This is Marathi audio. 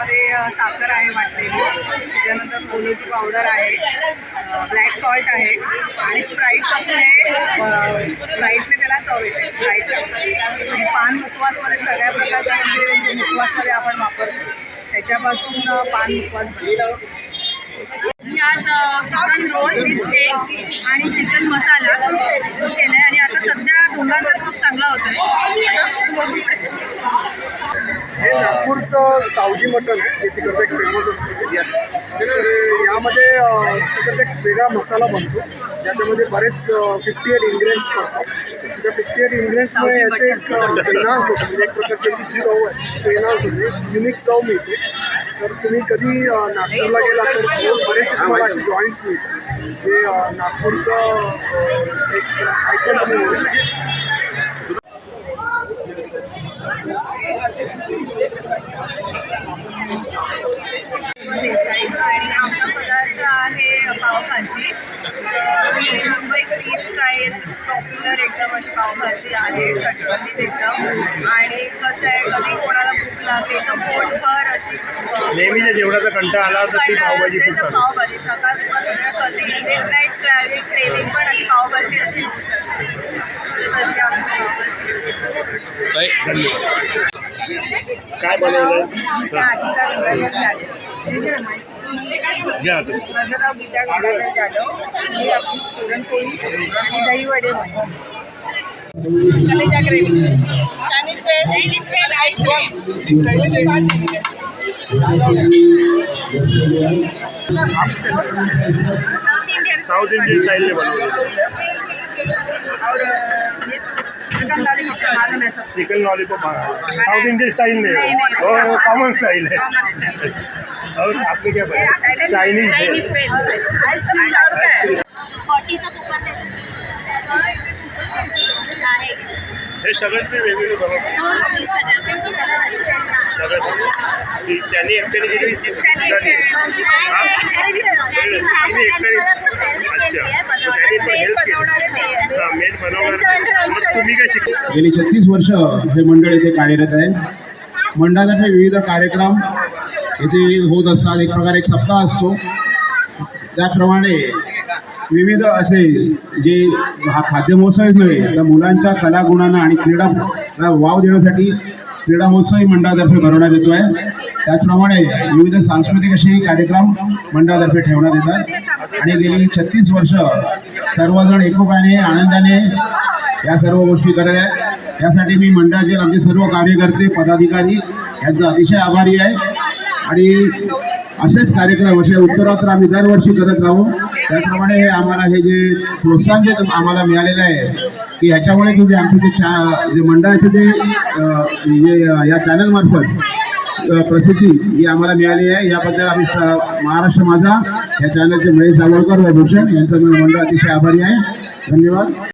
त्याच्यामध्ये साखर आहे वाटलेली. त्याच्यानंतर पोलोची पावडर आहे ब्लॅक सॉल्ट आहे. आणि स्प्राईटपासून हे स्प्राईटने त्याला चव येते. स्प्राईट म्हणजे आणि पान मुखवासमध्ये सगळ्या प्रकारच्या ingredients जे मुखवासमध्ये आपण वापरतो त्याच्यापासून पान मुखवास बनतो. मी आज चिकन रोल विथ एग आणि चिकन मसाला केलं आहे आणि आता सध्या दोघांचा खूप चांगला होतोय हे नागपूरचं सावजी मटण आहे जे तिकडचं एक फेमस असतं. तर यामध्ये तिकडचा एक वेगळा मसाला बनतो. ज्याच्यामध्ये बरेच फिफ्टी एट इन्ग्रेडियंट्स पडतात. त्या फिफ्टी एट इन्ग्रेडियंट्समुळे याचे एक एनहान्स होतं. म्हणजे एक प्रकारची जी चव आहे ती एनहान्स होते. एक युनिक चव मिळते. तर तुम्ही कधी नागपूरला गेला तर बरेचसे तुम्हाला असे जॉईंट्स मिळतात. जे नागपूरचं एक आयकॉन तुम्ही म्हणू शकता देसाई आणि आमचा पदार्थ आहे पावभाजी तर मुंबई स्टाईल पॉप्युलर एकदम अशी पावभाजी आहे चटपटीत एकदम. आणि कसं आहे कधी कोणाला भूक लागली तर पोटभर अशी अ, नेहमीच्या जेवणाचा कंटाळा आला तर ती कंटाळा पावभाजी असेल खूप तर पावभाजी. सकाळ संध्याकाळ कधी मिड नाईट ट्रॅव्हलिंग ट्रेनिंग पण अशी पावभाजी अशी होऊ शकते. तर तशी आमची पावभाजी. धन्यवाद काय बनवलं गीता जाधव. मी आपली पुरणपोळी आणि दहीवडे चले जा gravy Chinese Chinese ice cream South Indian style में और chicken lollipop chicken lollipop South Indian style में कॉमन स्टाइल है और आपने क्या बनाया चाइनीज चाइनीज वेज आइसक्रीम चार रुपये. फॉर्टीचं दुकान आहे. हे सगळंच मी वेगवेगळे बनवतो. हो सगळं ती त्यांनी एकट्याने केली ती दुसऱ्याने. हा? तुम्ही एकट्याने अच्छा. तर त्यांनी पण हेल्प केली. हा मेन बनवणार मग तुम्ही काय शिकले गेली छत्तीस वर्ष हे मंडळ येथे कार्यरत आहे. मंडळातर्फे विविध कार्यक्रम इथे होत असतात एक प्रकारे एक सप्ताह असतो. त्याप्रमाणे विविध असे जे हा खाद्य महोत्सवच नव्हे तर मुलांच्या कलागुणांना आणि क्रीडा वाव देण्यासाठी क्रीडा महोत्सवही मंडळातर्फे भरवण्यात येतो आहे त्याचप्रमाणे विविध सांस्कृतिक असे कार्यक्रम मंडळातर्फे ठेवण्यात येतात. आणि गेली छत्तीस वर्ष सर्वजण एकोप्याने आनंदाने या सर्व गोष्टी करत आहेत. यासाठी मी मंडळाचे आमचे सर्व कार्यकर्ते पदाधिकारी यांचा अतिशय आभारी आहे. आणि असेच कार्यक्रम असे उत्तरोत्तर आम्ही दरवर्षी करत राहू. त्याचप्रमाणे हे आम्हाला हे जे प्रोत्साहन जे आम्हाला मिळालेलं आहे की ह्याच्यामुळे की जे आमचे जे चा जे मंडळाचे जे अ, जे या चॅनलमार्फत प्रसिद्धी ही आम्हाला मिळाली आहे. याबद्दल आम्ही महाराष्ट्र माझा या चॅनलचे महेश दाभोळकर व भूषण यांचा मी मंडळ अतिशय आभारी आहे. धन्यवाद.